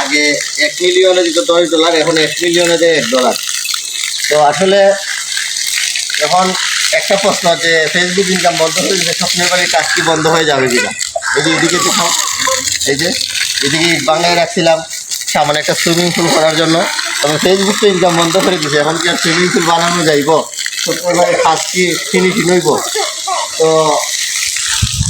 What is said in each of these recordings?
আগে এক মিলিয়নে দিত দশ ডলার, এখন এক মিলিয়নে দেয় এক ডলার। তো আসলে এখন একটা প্রশ্ন যে ফেসবুক ইনকাম বন্ধ হয়ে গেলে স্বপ্নের বাড়ির কাজ কি বন্ধ হয়ে যাবে কিনা? এই যে এদিকে তো এই যে এদিকে বাংলায় রাখছিলাম, সামনে একটা সুইমিং পুল করার জন্য। তবে ফেসবুক তো ইনকাম বন্ধ করে দিছে, এখন কি আর সুইমিং পুল বানানো যাইব? স্বপ্নের বাড়ির কাজ কি ফিনিশিং হইব? তো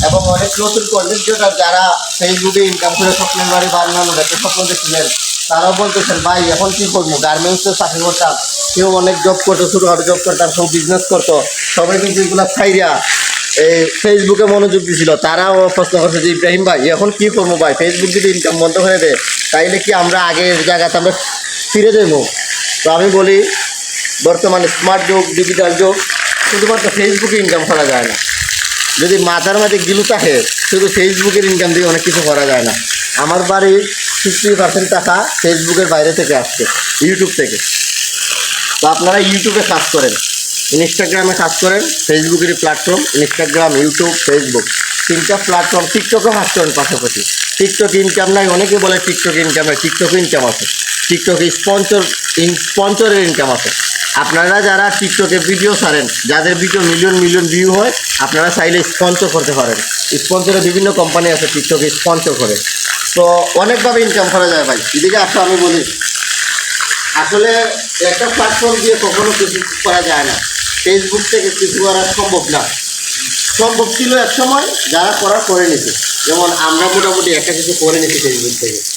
এবং অনেক নতুন কন্টেন্ট ক্রিয়েটার যারা ফেসবুকে ইনকাম করে স্বপ্নের বাড়ি বানানোর একটা স্বপ্ন দেখছিলেন, তারাও বলতেছেন, ভাই, এখন কি করব? গার্মেন্টসে চাকরি করতাম, কেউ অনেক জব করতো, ছোটোখাটো জব করতাম, সব বিজনেস করতো, সবাই কিন্তু এগুলো ছাইরা এই ফেসবুকে মনোযোগ দিছিল, তারাও প্রশ্ন করছে যে, ইব্রাহিম ভাই, এখন কী করব ভাই? ফেসবুক যদি ইনকাম বন্ধ করে দেয় তাইলে কি আমরা আগের জায়গাতে আমরা ফিরে যাব তো আমি বলি, বর্তমানে স্মার্ট যুগ ডিজিটাল যুগ, শুধুমাত্র ফেসবুকে ইনকাম করা যায় না। যদি মাথার মাঝে গিলু থাকে, শুধু ফেসবুকের ইনকাম দিয়ে অনেক কিছু করা যায় না। আমার বাড়ির সিক্সটি পার্সেন্ট টাকা ফেসবুকের বাইরে থেকে আসছে ইউটিউব থেকে। তো আপনারা ইউটিউবে কাজ করেন ইনস্টাগ্রামে কাজ করেন ফেসবুকের প্ল্যাটফর্ম ইনস্টাগ্রাম ইউটিউব ফেসবুক তিনটা প্ল্যাটফর্ম টিকটকও কাজ করেন পাশাপাশি। টিকটক ইনকাম নাই, অনেকে বলে টিকটক ইনকাম নাই টিকটক ইনকাম আছে। টিকটকে স্পন্সর স্পন্সরের ইনকাম আছে। আপনারা যারা টিকটকে ভিডিও ছাড়েন, যাদের ভিডিও মিলিয়ন মিলিয়ন ভিউ হয়, আপনারা চাইলে স্পন্সর করতে পারেন। স্পন্সরের বিভিন্ন কোম্পানি আছে টিকটকে স্পন্সর করে। তো অনেকভাবে ইনকাম করা যায় ভাই। এদিকে আসো, আমি বলি। আসলে একটা প্ল্যাটফর্ম দিয়ে কখনো কিছু করা যায় না। ফেসবুক থেকে কিছু করা সম্ভব না। সম্ভব ছিল এক সময় যারা করা করে নিছে। যেমন আমরা মোটামুটি একটা কিছু করে নিছি ফেসবুক থেকে।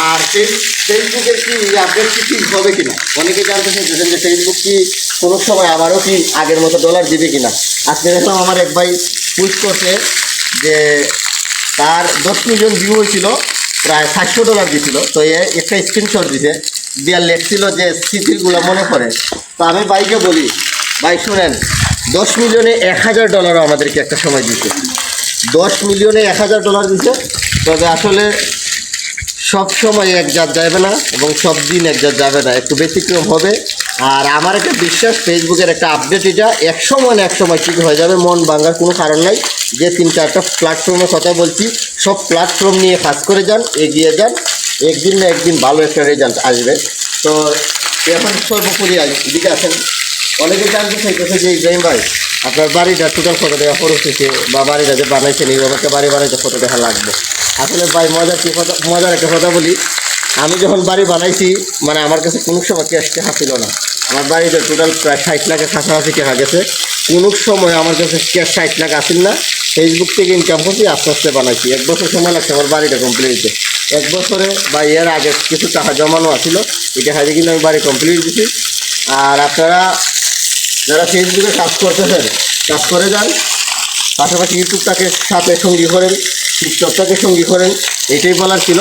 আর ফেস- ফেসবুকের কি আপডেট কি ঠিক হবে কিনা? অনেকে জানতে চাইছেন যে ফেসবুক কি কোনো সময় আবারও কি আগের মতো ডলার দিবে কিনা? আজকে দেখলাম আমার এক ভাই পুশ করছে যে তার দশ মিলিয়ন ভিউ হয়েছিল, প্রায় সাতশো ডলার দিছিল। তো এ একটা স্ক্রিনশট দিছে দিয়ে লেখছিল যে স্মৃতিগুলো মনে করে তো আমি ভাইকে বলি, ভাই শুনেন, দশ মিলিয়নে এক হাজার ডলারও আমাদেরকে একটা সময় দিছে। দশ মিলিয়নে এক হাজার ডলার দিছে। তবে আসলে সব সময় এক জাত যাবে না এবং সব দিন এক জাত যাবে না, একটু ব্যতিক্রম হবে। আর আমার একটা বিশ্বাস ফেসবুকের একটা আপডেট এটা এক সময় না এক সময় ঠিক হয়ে যাবে, মন ভাঙার কোনো কারণ নাই। যে তিন চারটা প্ল্যাটফর্মের কথা বলছি, সব প্ল্যাটফর্ম নিয়ে কাজ করে যান, এগিয়ে যান, একদিন না একদিন ভালো একটা রেজাল্ট আসবে। তো এখন সর্বোপরি এদিকে আছেন অনেকে জানতে চাইতেছে যে ইব্রাহিম ভাই আপনার বাড়িটা টোটাল ফটো খরচ হয়েছে বা বাড়িটা যে বানাইছেন একটা বাড়ি বানাইতে ফটো দেখা লাগবে। আসলে ভাই, মজার কি কথা, মজার একটা কথা বলি। আমি যখন বাড়ি বানাইছি মানে আমার কাছে কোনো সময় ক্যাশ টাকা ছিল না। আমার বাড়িতে টোটাল প্রায় ষাট লাখের কাছাকাছি টাকা গেছে। কোনো সময় আমার কাছে ক্যাশ ষাট লাখ আসেন না। ফেসবুক থেকে ইনকাম করছি, আস্তে আস্তে বানাইছি। এক বছর সময় লাগছে আমার বাড়িটা কমপ্লিট হইতে এক বছরে বা এর আগে কিছু টাকা জমানো এই টাকা দিয়ে কিন্তু আমি বাড়ি কমপ্লিট দিছি। আর আপনারা যারা ফেসবুকে কাজ করতেছেন, কাজ করে যান। পাশাপাশি ইউটিউবটাকে সাথে সঙ্গী করেন, টিকটকটাকে সঙ্গী করেন, এটাই বলার ছিল।